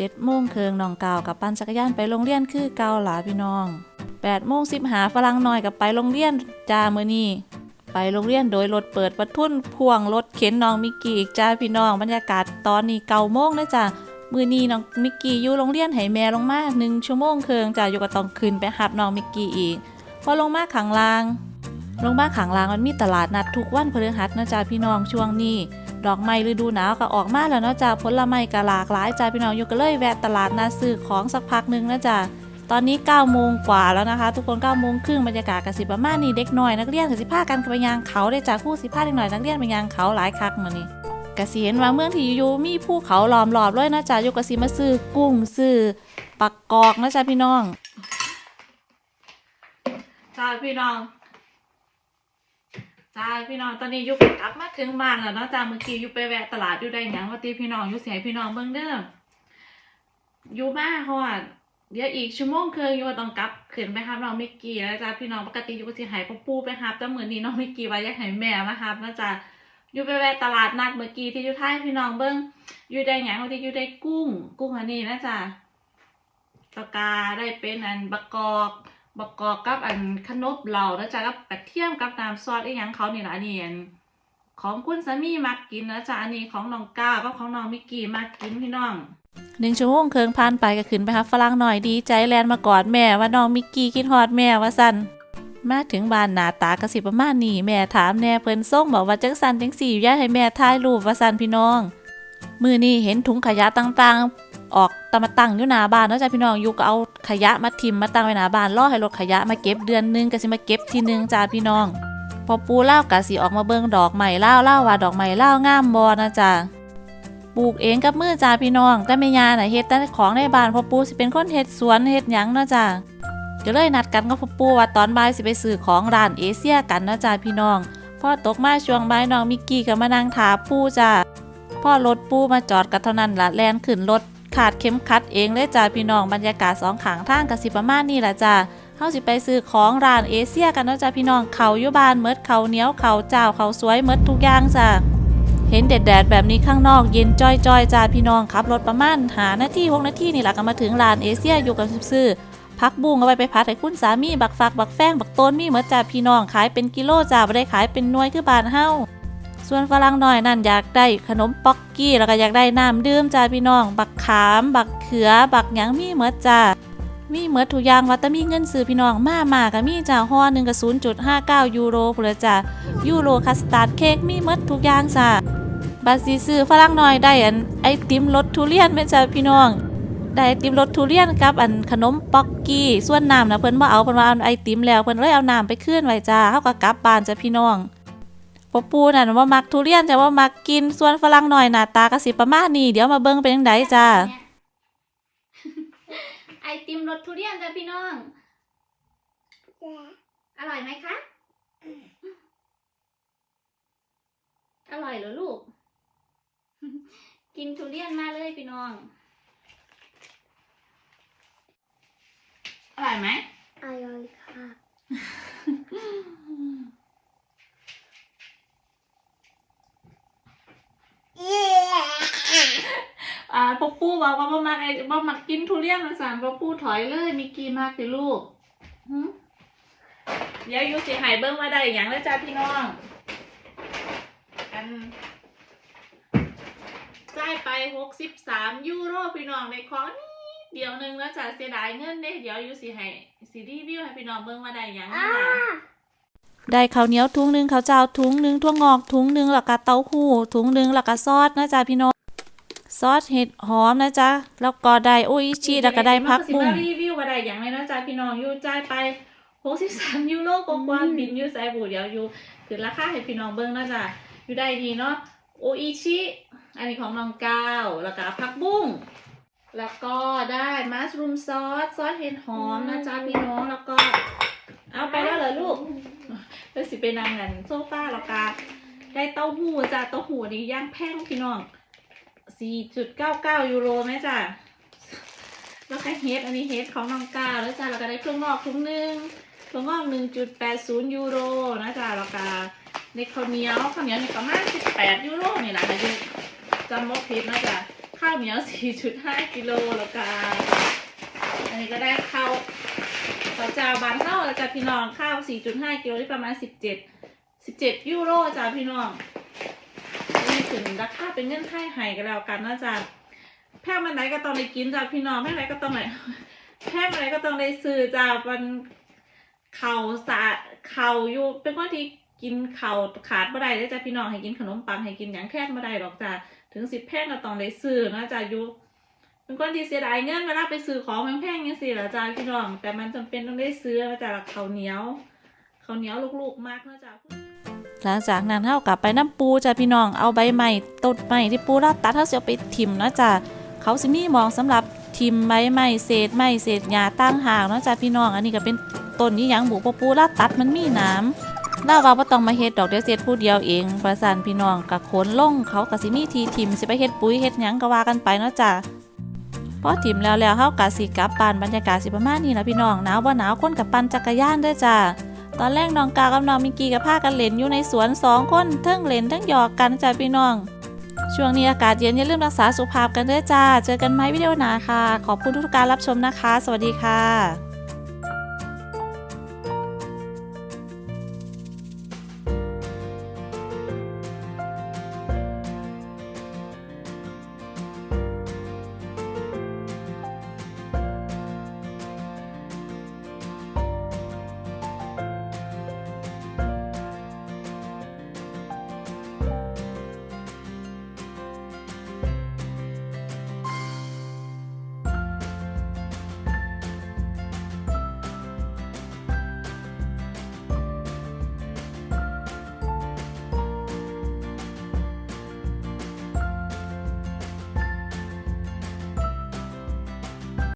เจ็ดโมงเคืองน้องกาวกับปั่นจักรยานไปโรงเรียนคือเกาหลาพี่น้องแปดโมงสิบหาฝรั่งน้อยกับไปโรงเรียนจ้ามือนี้ไปโรงเรียนโดยรถเปิดประทุนพ่วงรถเข็นน้องมิกกี้อีกจ้าพี่น้องบรรยากาศตอนนี้เกาโมงนะจ้ามือนี้น้องมิกกี้อยู่โรงเรียนให้แม่ลงมาหนึ่งชั่วโมงเคืองจ้าอยู่ก็ต้องขึ้นไปหับน้องมิกกี้อีก พอลงมาขังลาง ลงบ้าขังลางมันมีตลาดนัดทุกวันพฤหัสนะจ๊ะพี่น้องช่วงนี้ ดอกไม้ฤดูหนาวก็ออกมาแล้วเนาะจ๊ะผลไม้ก็หลากหลายจ้ะพี่น้องอยู่ก็เลยแวะตลาดนัดซื้อของสักพักหนึงนะจ๊ะตอนนี้9โมงกว่าแล้วนะคะ ทุกคน9โมงครึ่งบรรยากาศกสิประมาณนี้เด็กน้อยนักเรียนกสิพากันไปยางเขาได้จ้ะผู้สิพาเด็กน้อยนักเรียนไปยางเขาหลายคักมื้อนี้กสิเห็นว่าเมืองที่อยู่มีภูเขาล้อมรอบเลยนะจ๊ะอยู่กสิมาซื้อกุ้งซื้อปักกอกนะจ๊ะพี่น้องจ้าพี่น้อง จ้าพี่น้องตอนนี้ยุกกลับมาถึงบ้านแล้วเนาะจ้าเมื่อกี้ยุไปแวะตลาดอยู่ได้หยังว่าตีพี่น้องยุเสียพี่น้องเบิ่งเด้อยูมาฮอดเดี๋ยวอีกชั่วโมงครึ่งยูต้องกลับขึ้นไปหาน้องมิกกี้แล้วจ้าพี่น้องปกติยูก็สิหายพ่อปู่ไปหับแต่มื้อนนี้น้องมิกกี้ว่าอยากให้แม่มาหับนะจ้าอยู่ไปแวะตลาดนัดเมื่อกี้ที่ยูท้ายพี่น้องเบิ่งยูได้หยังว่าที่ยูได้กุ้ง กุ้งอันนี้นะจ้าปากาได้เป็นอันบักกอก บกกอกกับอันขนมเหล่านะจ๊ะกับกระเทียมกับน้ำซอสอีหยังเขานี่ละอันนี้อันของคุณสามีมักกินนะจ๊ะอันนี้ของน้องก้าวกับของน้องมิกกี้มักกินพี่น้องหนึ่งชั่วโมงเคิงผ่านไปก็ขึ้นไปหาฝรั่งหน่อยดีใจแลนมากอดแม่ว่าน้องมิกกี้คิดฮอดแม่ว่าสันมาถึงบ้านหนาตากระสิประมาณนี้แม่ถามแน่เพิ่นส่งบอกว่าจังสันจังสี่ย่าให้แม่ถ่ายรูปว่าสันพี่น้อง มือนี้เห็นถุงขยะต่างๆ ออกตามาตั้งอยู่หน้าบ้านเนาะจ้ะพี่น้องอยู่ก็เอาขยะมาทิมมาตั้งไว้หน้าบ้านรอให้รถขยะมาเก็บเดือนหนึงก็สิมาเก็บทีหนึงจ้าพี่น้อง พอปูเล่ากะสิออกมาเบิ่งดอกใหม่เล่าเล่าว่าดอกใหม่เล่างามบ่นะจ้าปลูกเองกับมือจ้าพี่น้อง แต่แม่ยาน่ะเฮ็ดแต่ของในบ้านพอปูสิเป็นคนเฮ็ดสวนเฮ็ดหยังเนาะจ้าก็เลยนัดกันกับพ่อปูว่าตอนบ่ายสิไปซื้อของร้านเอเชียกันเนาะจ้าพี่น้องพอตกมาช่วงบ่ายน้องมิกกี้ก็มานั่งถาปูจ้าพ่อรถปูมาจอดกันเท่านั้นละแลนขึ้นรถ ขาดเข็มขัดเองเลยจ้าพี่น้องบรรยากาศสองขางทางกสิประมาณนี้ละจ้าเฮาสิไปซื้อของร้านเอเชียกันเนาะจ้าพี่น้องเขายู่บ้านเมดเขาเนียวเขาเจ้าเขาสวยเมดทุกอย่างจ้าเห็นแดดๆแบบนี้ข้างนอกเย็นจ้อยๆจ้าพี่น้องขับรถประมาณหาหน้าที่หกนาทีนี่แหละก็มาถึงร้านเอเชียอยู่กันซื้อพักบุ้งเอาไว้ไปพัดให้คุณสามีบักฟักบักแฟงบักต้นมีเมดจ้าพี่น้องขายเป็นกิโลจ้าบ่ได้ขายเป็นหน่วยคือบ้านเฮา ส่วนฝรั่งน้อยนั่นอยากได้ขนมป๊อกกี้แล้วก็อยากได้น้ำดื่มจ้าพี่น้อง บักขาม บักเขือ บักหยังมีเมดจ้ามีเมดทุกอย่างว่าแต่มีเงินซื้อพี่น้องมามาก็มีจ้าห่อหนึ่งก็ศูนย์จุดห้าเก้ายูโรพุ่นละจ้ายูโรคัสตาร์ดเค้กมีเมดทุกอย่างจ้าบัดซีซื้อฝรั่งน้อยได้อันไอติมรสทุเรียนเป็นจ้าพี่น้องได้ไอติมรสทุเรียนกับอันขนมป๊อกกี้ส่วนน้ำนะเพิ่นบ่เอาเพิ่นว่าเอาไอติมแล้วเพิ่นเลยเอาน้ำไปเคลื่อนไว้จ้าเฮาก็กลับบ้านจ้าพี่น้อง ปปูน่ะว่ามักทุเรียนแต่ว่ามักกินส่วนฝรั่งหน่อยหน้าตากระสิประมาณนี้เดี๋ยวมาเบิ่งเป็นจังไดจ้าไอติมรสทุเรียนจ้ะพี่น้อง อร่อยไหมคะ อร่อยเหรอลูก กินทุเรียนมาเลยพี่น้อง อร่อยไหม อร่อยค่ะ อ่าปอปูบอกว่าบ่มักไอ้บ่มักกินทุเรียนมาสั่นปอปูถอยเลยมีกี่มากสิลูกหึเดี๋ยวอยู่สิให้เบิ่งมาได้หยังแล้วจ้าพี่น้อง อันจ่ายไป63ยูโรพี่น้องในของนี่เดี๋ยวหนึงแล้วจ้ะเสียดายเงินเด้เดี๋ยวอยู่สิให้สิรีวิวให้พี่น้องเบิ่งมาได้หยังนะจ๊ะ ได้ข้าวเหนียวถุงหนึ่งข้าวเจ้าถุงหนึ่งถั่วงอกถุงหนึ่งแล้วก็เต้าหู้ถุงหนึ่งแล้วก็ซอสนะจ๊ะพี่น้อง ซอสเห็ดหอมนะจ๊ะ แล้วก็ได้โออิชิแล้วก็ได้พักบุ้งรีวิวว่าได้อย่างไรนะจ๊ะพี่น้องอยู่จ่ายไป63ยูโรกว่าบินยูไซบูเดี๋ยวอยู่คือราคาให้พี่น้องเบิ่งนะจ๊ะอยู่ได้ดีเนาะโออิชิอันนี้ของน้องก้าวแล้วก็พักบุ้งแล้วก็ได้มัสรูมซอสซอสเห็ดหอมนะจ๊ะพี่น้องแล้วก็ เอาไปแล้วเหรอลูกเพื่อสิไปนางกันโซฟาแล้วก็ได้เต้าหู้จ้ะเต้าหู้นี่ย่างแพงพี่น้อง สี่จุดเก้าเก้ายูโรไหมจ้ะแล้วก็เฮดอันนี้เฮดของน้องกาแล้วจ้ะแล้วก็ได้เครื่องงอกถุงหนึ่งเครื่องงอกหนึ่งจุดแปดศูนย์ยูโรนะจ้ะแล้วก็ในข้าวเหนียวข้าวเหนียวนี่ประมาณสิบแปดยูโรนี่แหละนะจำว่าผิดนะจ้ะค่าวเหนียว 4.5 กิโลแล้วกันอันนี้ก็ได้ข้าวข้าวเจ้าบานเท่าแล้วจ้ะพี่น้องข้าว 4.5 กิโลที่ประมาณ 17 17 ยูโรจ้ะพี่น้อง ถึงราคาเป็นเงื่อนไขให้กันแล้วกันนะจ้ะแพงมันไหนก็ต้องได้กินจ้ะพี่น้องแพงไหนก็ต้องไหนแพงอะไรก็ต้องได้ซื้อจ้ะมันเข่าสะเข่าอยู่เป็นคนที่กินเข่าขาดบ่ได้เลยจ้ะพี่น้องให้กินขนมปังให้กินหยังแค่บ่ได้หรอกจ้ะถึงสิบแพงก็ต้องได้ซื้อนะจ้ะอยู่เป็นคนที่เสียดายเงินเวลาไปซื้อของแพงๆยังสิละจ้ะพี่น้องแต่มันจำเป็นต้องได้ซื้อนาะจ้ะข้าเหนียวเข้าเหนียวลูกๆมากนะจ้ะ หลังจากนั้นเฮากลับไปน้ำปูจ้ะพี่น้องเอาใบใหม่ต้นใหม่ที่ปูเราตัดเฮาสิเอาไปทิ่มนะจ้ะเขาสิมีมองสำหรับทิ่มใบใหม่เศษไม้เศษหญ้าตั้งห่ากเนะจ้ะพี่น้องอันนี้ก็เป็นต้นนี้หยังบุปปูเราตัดมันมีน้ำเราว่าบ่ต้องมาเฮ็ดดอกเดียวเฮ็ดผู้เดียวเองประสานพี่น้องกับขนล่งเขาก็สิมีทีทิ่มสิไปเฮ็ดปุ๋ยเฮ็ดหยังก็ว่ากันไปเนาะจ้ะพอทิ่มแล้วแล้วเฮาก็สิกลับบ้านบรรยากาศสิประมาณนี้นะพี่น้องหนาวบ่หนาวคนกับปั่นจักรยานด้อจ้ะ ตอนแรกน้องกากับน้องมิกกี้กับพากันเล่นอยู่ในสวนสองคนทั้งเล่นทั้งหยอกกันจ้าพี่น้อง ช่วงนี้อากาศเย็นอย่าลืมรักษาสุขภาพกันด้วยจ้า เจอกันไหมวิดีโอหน้าค่ะ ขอบคุณทุกการรับชมนะคะ สวัสดีค่ะ